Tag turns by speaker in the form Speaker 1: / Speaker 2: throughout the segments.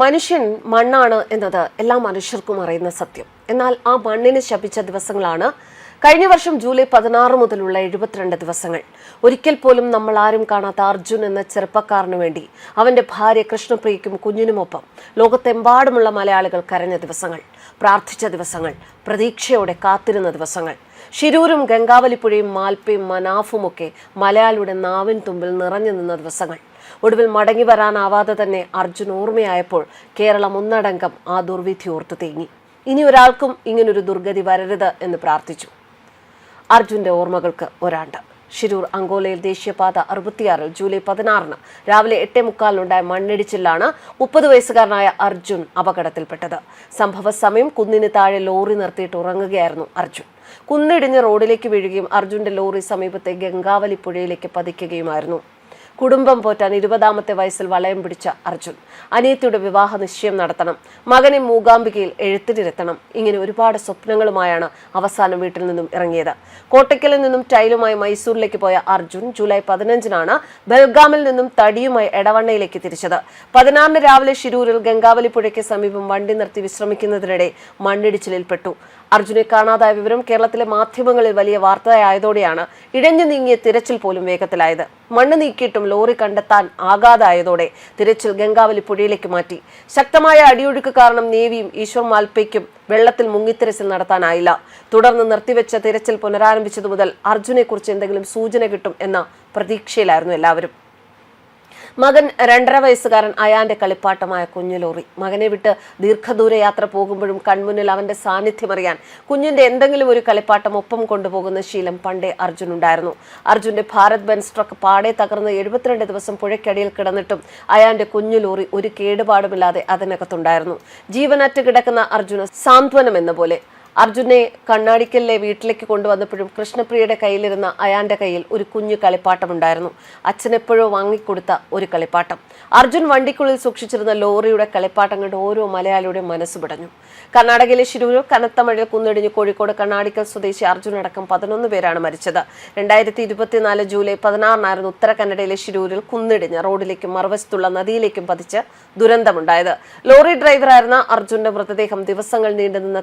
Speaker 1: മനുഷ്യൻ മണ്ണാണ് എന്നത് എല്ലാ മനുഷ്യർക്കും അറിയുന്ന സത്യം. എന്നാൽ ആ മണ്ണിനെ ശപിച്ച ദിവസങ്ങളാണ് കഴിഞ്ഞ വർഷം ജൂലൈ പതിനാറ് മുതലുള്ള എഴുപത്തിരണ്ട് ദിവസങ്ങൾ. ഒരിക്കൽ പോലും നമ്മൾ ആരും കാണാത്ത അർജുൻ എന്ന ചെറുപ്പക്കാരന് വേണ്ടി അവന്റെ ഭാര്യ കൃഷ്ണപ്രിയയ്ക്കും കുഞ്ഞിനുമൊപ്പം ലോകത്തെമ്പാടുമുള്ള മലയാളികൾ കരഞ്ഞ ദിവസങ്ങൾ പ്രാർത്ഥിച്ച ദിവസങ്ങൾ പ്രതീക്ഷയോടെ കാത്തിരുന്ന ദിവസങ്ങൾ. ശിരൂരും ഗംഗാവലിപ്പുഴയും മാൽപ്പയും മനാഫുമൊക്കെ മലയാളിയുടെ നാവിൻ തുമ്പിൽ നിറഞ്ഞു നിന്ന ദിവസങ്ങൾ. ഒടുവിൽ മടങ്ങി വരാനാവാതെ തന്നെ അർജുൻ ഓർമ്മയായപ്പോൾ കേരളം ഒന്നടങ്കം ആ ദുർവിധി ഓർത്തു തേങ്ങി. ഇനി ഒരാൾക്കും ഇങ്ങനൊരു ദുർഗതി വരരുത് എന്ന് പ്രാർത്ഥിച്ചു. അർജുന്റെ ഓർമ്മകൾക്ക് ഒരാണ്ട്. ഷിരൂർ അങ്കോലയിൽ ദേശീയപാത അറുപത്തിയാറിൽ ജൂലൈ പതിനാറിന് രാവിലെ എട്ടേ മുക്കാലിനുണ്ടായ മണ്ണിടിച്ചിലാണ് മുപ്പത് വയസ്സുകാരനായ അർജുൻ അപകടത്തിൽപ്പെട്ടത്. സംഭവ സമയം കുന്നിന് താഴെ ലോറി നിർത്തിയിട്ട് ഉറങ്ങുകയായിരുന്നു അർജുൻ. കുന്നിടിഞ്ഞ് റോഡിലേക്ക് വീഴുകയും അർജുന്റെ ലോറി സമീപത്തെ ഗംഗാവലി പുഴയിലേക്ക് പതിക്കുകയുമായിരുന്നു. കുടുംബം പോറ്റാൻ ഇരുപതാമത്തെ വയസ്സിൽ വളയം പിടിച്ച അർജുൻ. അനിയത്തിയുടെ വിവാഹ നിശ്ചയം നടത്തണം. മകനെ മൂകാംബികയിൽ എഴുത്തിനിരുത്തണം ഇങ്ങനെ ഒരുപാട് സ്വപ്നങ്ങളുമായാണ് അവസാനം വീട്ടിൽ നിന്നും ഇറങ്ങിയത്. കോട്ടയ്ക്കലിൽ നിന്നും ടൈലുമായി മൈസൂരിലേക്ക് പോയ അർജുൻ ജൂലൈ പതിനഞ്ചിനാണ് ബൽഗാമിൽ നിന്നും തടിയുമായി എടവണ്ണയിലേക്ക് തിരിച്ചത്. പതിനാറിന് രാവിലെ ഷിരൂരിൽ ഗംഗാവലി പുഴയ്ക്ക് സമീപം വണ്ടി നിർത്തി വിശ്രമിക്കുന്നതിനിടെ മണ്ണിടിച്ചിലിൽപ്പെട്ടു. അർജുനെ കാണാതായ വിവരം കേരളത്തിലെ മാധ്യമങ്ങളിൽ വലിയ വാർത്തയായതോടെയാണ് ഇഴഞ്ഞു നീങ്ങിയ തിരച്ചിൽ പോലും വേഗത്തിലായത്. മണ്ണ് നീക്കിയിട്ടും ലോറി കണ്ടെത്താൻ ആകാതായതോടെ തിരച്ചിൽ ഗംഗാവലി പുഴയിലേക്ക് മാറ്റി. ശക്തമായ അടിയൊഴുക്ക് കാരണം നേവിയും ഈശ്വർ മാൽപ്പയ്ക്കും വെള്ളത്തിൽ മുങ്ങിത്തിരച്ചിൽ നടത്താനായില്ല. തുടർന്ന് നിർത്തിവെച്ച തിരച്ചിൽ പുനരാരംഭിച്ചതു മുതൽ അർജുനെക്കുറിച്ച് എന്തെങ്കിലും സൂചന കിട്ടും എന്ന പ്രതീക്ഷയിലായിരുന്നു എല്ലാവരും. മകൻ രണ്ടര വയസ്സുകാരൻ അയാന്റെ കളിപ്പാട്ടമായ കുഞ്ഞുലോറി. മകനെ വിട്ട് ദീർഘദൂര യാത്ര പോകുമ്പോഴും കൺമുന്നിൽ അവന്റെ സാന്നിധ്യം അറിയാൻ കുഞ്ഞിന്റെ എന്തെങ്കിലും ഒരു കളിപ്പാട്ടം ഒപ്പം കൊണ്ടുപോകുന്ന ശീലം പണ്ടേ അർജുൻ ഉണ്ടായിരുന്നു. അർജുന്റെ ഭാരത് ബെൻസ് ട്രക്ക് പാടെ തകർന്ന് എഴുപത്തിരണ്ട് ദിവസം പുഴയ്ക്കടിയിൽ കിടന്നിട്ടും അയാന്റെ കുഞ്ഞുലോറി ഒരു കേടുപാടുമില്ലാതെ അതിനകത്തുണ്ടായിരുന്നു. ജീവനറ്റ് കിടക്കുന്ന അർജുന സാന്ത്വനം എന്ന പോലെ അർജുനെ കണ്ണാടിക്കലിലെ വീട്ടിലേക്ക് കൊണ്ടുവന്നപ്പോഴും കൃഷ്ണപ്രിയയുടെ കയ്യിലിരുന്ന അയാന്റെ കയ്യിൽ ഒരു കുഞ്ഞു കളിപ്പാട്ടമുണ്ടായിരുന്നു. അച്ഛനെപ്പോഴോ വാങ്ങിക്കൊടുത്ത ഒരു കളിപ്പാട്ടം. അർജുൻ വണ്ടിക്കുള്ളിൽ സൂക്ഷിച്ചിരുന്ന ലോറിയുടെ കളിപ്പാട്ടം കണ്ട് ഓരോ മലയാളിയുടെയും മനസ്സ് പിടഞ്ഞു കർണാടകയിലെ ശിരൂരിൽ കനത്ത മഴയിൽ കുന്നിടിഞ്ഞ് കോഴിക്കോട് കണ്ണാടിക്കൽ സ്വദേശി അർജുൻ അടക്കം പതിനൊന്ന് പേരാണ് മരിച്ചത്. രണ്ടായിരത്തി ഇരുപത്തിനാല് ജൂലൈ പതിനാറിനായിരുന്നു ഉത്തര കന്നഡയിലെ ശിരൂരിൽ കുന്നിടിഞ്ഞ് റോഡിലേക്കും മറുവശത്തുള്ള നദിയിലേക്കും പതിച്ച് ദുരന്തമുണ്ടായത്. ലോറി ഡ്രൈവറായിരുന്ന അർജുന്റെ മൃതദേഹം ദിവസങ്ങൾ നീണ്ടുനിന്ന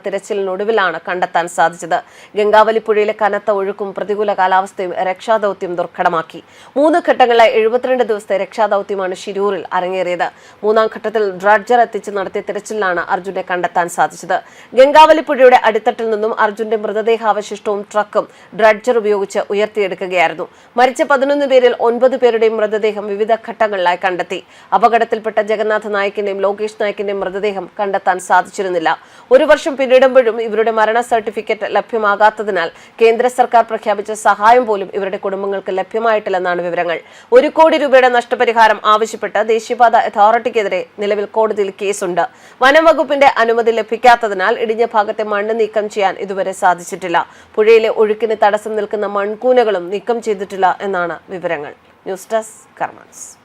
Speaker 1: തിരച്ചിലിനൊടുവിലാണ് കണ്ടെത്താൻ സാധിച്ചത്. ഗംഗാവലി പുഴയിലെ കനത്ത ഒഴുക്കും പ്രതികൂല കാലാവസ്ഥയും രക്ഷാദൌത്യം ദുർഘടമാക്കി. മൂന്ന് ഘട്ടങ്ങളിലായി എഴുപത്തിരണ്ട് ദിവസത്തെ രക്ഷാദൌത്യമാണ് ഷിരൂരിൽ അരങ്ങേറിയത്. മൂന്നാം ഘട്ടത്തിൽ ഡ്രഡ്ജർ എത്തിച്ച് നടത്തിയ തിരച്ചിലാണ് അർജുനെ കണ്ടെത്താൻ സാധിച്ചത്. ഗംഗാവലി പുഴയുടെ അടിത്തട്ടിൽ നിന്നും അർജുന്റെ മൃതദേഹാവശിഷ്ടവും ട്രക്കും ഡ്രഡ്ജർ ഉപയോഗിച്ച് ഉയർത്തിയെടുക്കുകയായിരുന്നു. മരിച്ച പതിനൊന്ന് പേരിൽ ഒൻപത് പേരുടെയും മൃതദേഹം വിവിധ ഘട്ടങ്ങളിലായി കണ്ടെത്തി. അപകടത്തിൽപ്പെട്ട ജഗന്നാഥ് നായിക്കിന്റെയും ലോകേഷ് നായിക്കിന്റെയും മൃതദേഹം കണ്ടെത്താൻ സാധിച്ചിരുന്നില്ല. ഒരു വർഷം പിന്നിടുമ്പോഴും ഇവരുടെ മരണ സർട്ടിഫിക്കറ്റ് ലഭ്യമാകാത്തതിനാൽ കേന്ദ്ര സർക്കാർ പ്രഖ്യാപിച്ച സഹായം പോലും ഇവരുടെ കുടുംബങ്ങൾക്ക് ലഭ്യമായിട്ടില്ലെന്നാണ് വിവരങ്ങൾ. ഒരു കോടി രൂപയുടെ നഷ്ടപരിഹാരം ആവശ്യപ്പെട്ട് ദേശീയപാത അതോറിറ്റിക്കെതിരെ നിലവിൽ കോടതിയിൽ കേസുണ്ട്. വനം വകുപ്പിന്റെ അനുമതി ലഭിക്കാത്തതിനാൽ ഇടിഞ്ഞ ഭാഗത്തെ മണ്ണ് നീക്കം ചെയ്യാൻ ഇതുവരെ സാധിച്ചിട്ടില്ല. പുഴയിലെ ഒഴുക്കിന് തടസ്സം നിൽക്കുന്ന മൺകൂനകളും നീക്കം ചെയ്തിട്ടില്ല എന്നാണ് വിവരങ്ങൾ. News desk കർമാൻസ്